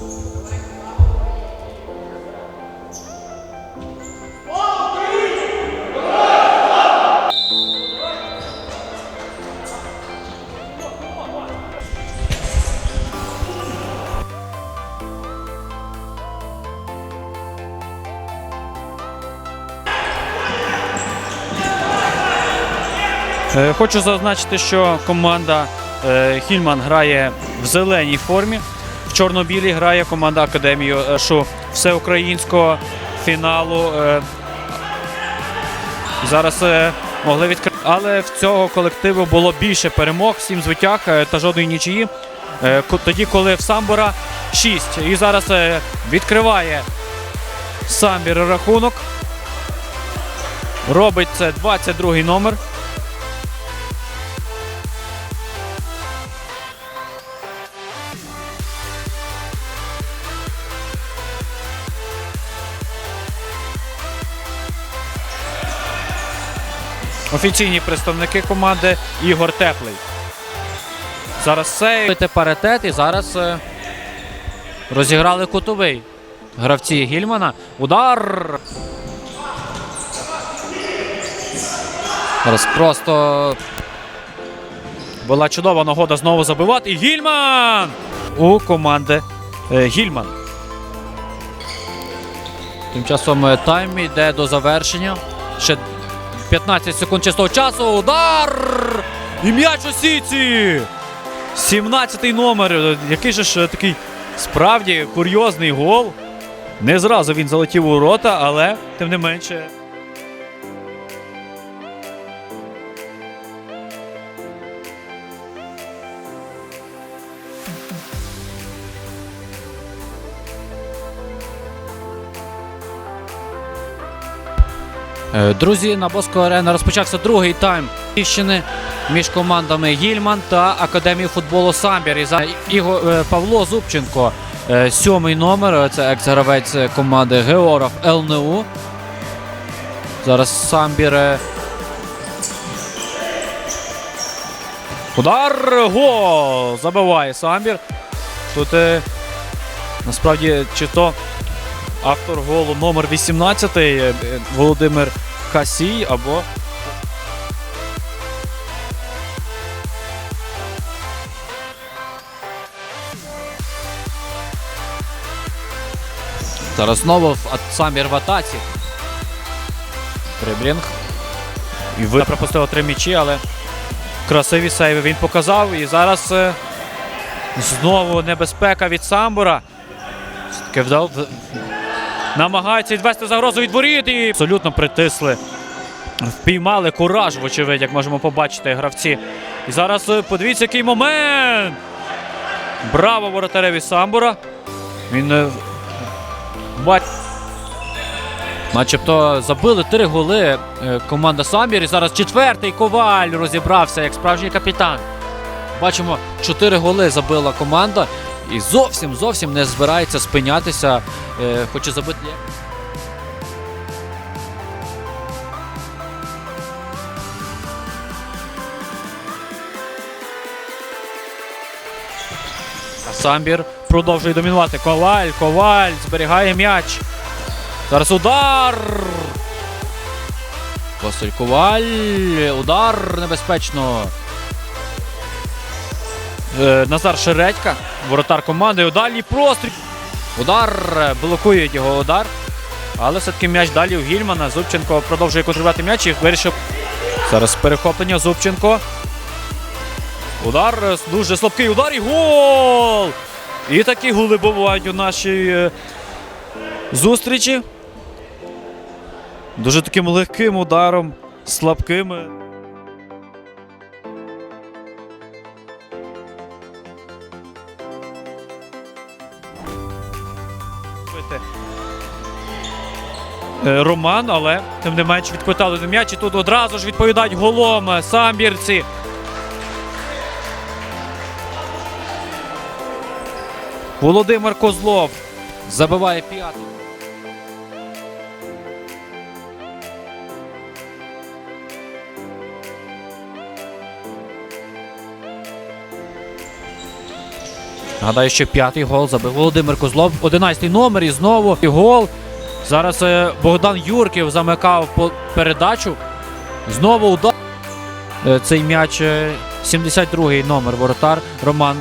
Е, Хочу зазначити, що команда е, Хільман грає в зеленій формі. Чорно-білій грає команда Академії е, ШУ всеукраїнського фіналу. е, Зараз е, могли відкрити. Але в цього колективу було більше перемог, сім звитяг е, та жодної нічиї. Е, Тоді, коли в Самбора 6. І зараз е, відкриває Самбір рахунок. Робить це 22 номер. Офіційні представники команди Ігор Теплий. Зараз сейв. паритет і зараз е, розіграли кутовий. Гравці Гільмана. Удар. Зараз просто була чудова нагода знову забивати. І Гільман! У команди е, Гільман. Тим часом е, тайм йде до завершення. Ще 15 секунд чистого часу. Удар! І м'яч у сіці! 17-й номер. Який же ж такий справді курйозний гол. Не зразу він залетів у рота, але тим не менше. Друзі, на Боско Арена розпочався другий тайм Київщини між командами Гільман та Академії футболу Самбір. І за Іго е, Павло Зубченко, е, сьомий номер. е, Це екс-гравець команди Георов ЛНУ. Зараз Самбір. е, Удар! Гол! Забиває Самбір. Тут е, насправді чи то автор голу номер 18 е, е, Володимир Касій або Зараз знову Самбір в атаці. Дриблінг. І ви пропустили три м'ячі, але красиві сейви він показав. І зараз е, знову небезпека від Самбура. Таке вдав. Намагається відвести загрозу від воріт і абсолютно притисли. Впіймали кураж, вочевидь, як можемо побачити гравці. І зараз е, подивіться, який момент. Браво воротареві Самбура. Він е, бать. Начебто забили три голи е, команда Самбір. І зараз четвертий коваль розібрався як справжній капітан. Бачимо, чотири голи забила команда і зовсім зовсім не збирається спинятися. Е, хоче забити. Самбір продовжує домінувати. Коваль, коваль, зберігає м'яч. Зараз удар. Василь Коваль. Удар небезпечно. Е, Назар Шередька, воротар команди. У дальній. Удар. е, Блокують його удар. Але все-таки м'яч далі у Гільмана. Зубченко продовжує контролювати м'яч і вирішив. Зараз перехоплення Зубченко. Удар. е, Дуже слабкий удар і гол! І такі голи бувають у нашій зустрічі. Дуже таким легким ударом, слабкими. Е, Роман, але тим не менш відквитали до м'яч і тут одразу ж відповідають голом е, самбірці. Володимир Козлов забиває п'ятий. Нагадаю, що п'ятий гол забив Володимир Козлов. 11 номер і знову і гол. Зараз е, Богдан Юрків замикав передачу. Знову удар. Е, Цей м'яч е, 72-й номер воротар Роман.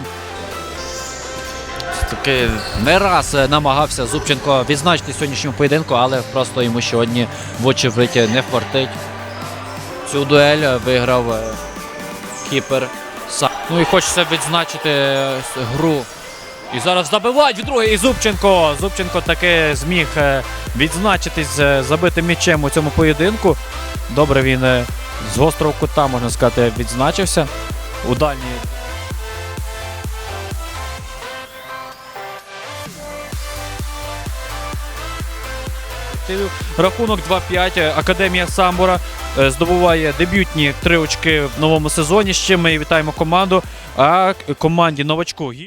Таки не раз е, намагався Зубченко відзначити сьогоднішньому поєдинку, але просто йому сьогодні вочевидь не впортить. Цю дуель е, виграв е, кіпер. Ну і хочеться відзначити е, гру. І зараз забивають вдруге. І Зубченко. Зубченко таки зміг е, відзначитись е, забитим м'ячем у цьому поєдинку. Добре, він е, з гострого кута, можна сказати, відзначився. У дальній. Рахунок 2-5. Академія Самбора е, здобуває дебютні три очки в новому сезоні. Чим ми вітаємо команду. А команді новачку